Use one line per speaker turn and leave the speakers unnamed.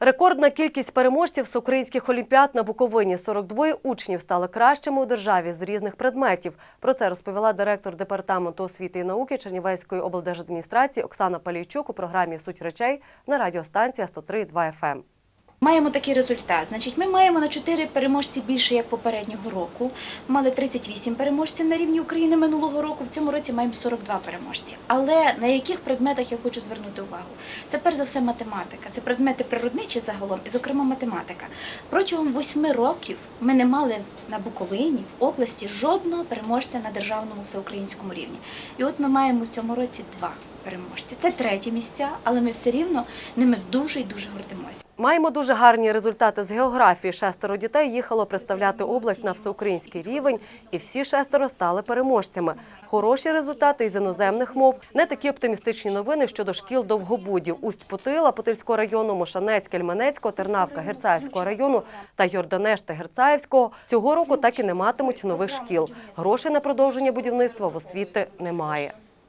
Рекордна кількість переможців з українських олімпіад на Буковині. 42 учнів стали кращими у державі з різних предметів. Про це розповіла директор департаменту освіти і науки Чернівецької облдержадміністрації Оксана Палійчук у програмі Суть речей на радіостанція 103.2 FM.
Маємо такий результат. Значить, ми маємо на 4 переможці більше, як попереднього року. Мали 38 переможців на рівні України минулого року. В цьому році маємо 42 переможці. Але на яких предметах я хочу звернути увагу? Це перш за все математика. Це предмети природничі загалом, і, зокрема, математика. Протягом 8 років ми не мали на Буковині, в області жодного переможця на державному всеукраїнському рівні. І от ми маємо в цьому році два переможці. Це треті місця, але ми все рівно ними дуже і дуже гордимося.
Маємо дуже гарні результати з географії. Шестеро дітей їхало представляти область на всеукраїнський рівень, і всі шестеро стали переможцями. Хороші результати із іноземних мов. Не такі оптимістичні новини щодо шкіл Довгобудів, Усть-Путила, Путильського району, Мошанець, Кельменецького, Тернавка, Герцаївського району та Йорданешта Герцаївського. Цього року так і не матимуть нових шкіл. Грошей на продовження будівництва в освіти немає.